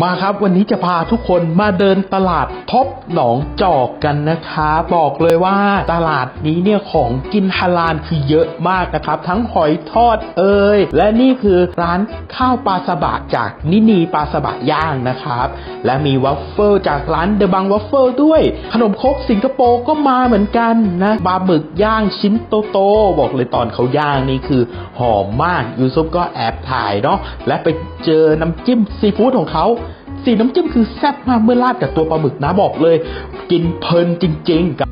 มาครับวันนี้จะพาทุกคนมาเดินตลาดท็อปหนองจอกกันนะคะ บอกเลยว่าตลาดนี้เนี่ยของกินฮาลาลคือเยอะมากนะครับ ทั้งหอยทอดเอ่ยและนี่คือร้านข้าวปลาสบะจากนินีปลาสบะย่างนะครับ และมีวัฟเฟิลจากร้านเดอะบังวัฟเฟิลด้วย ขนมครกสิงคโปร์ก็มาเหมือนกันนะปลาหมึกย่างชิ้นโตๆบอกเลยตอนเขาย่างนี่คือหอมมากยูซุปก็แอบถ่ายเนาะและไปเจอน้ำจิ้มซีฟู้ดของเขา สีน้ำจิ้มคือแซ่บมากเมื่อราดกับตัวปลาหมึกนะบอกเลย กินเพลินจริง ๆ กับ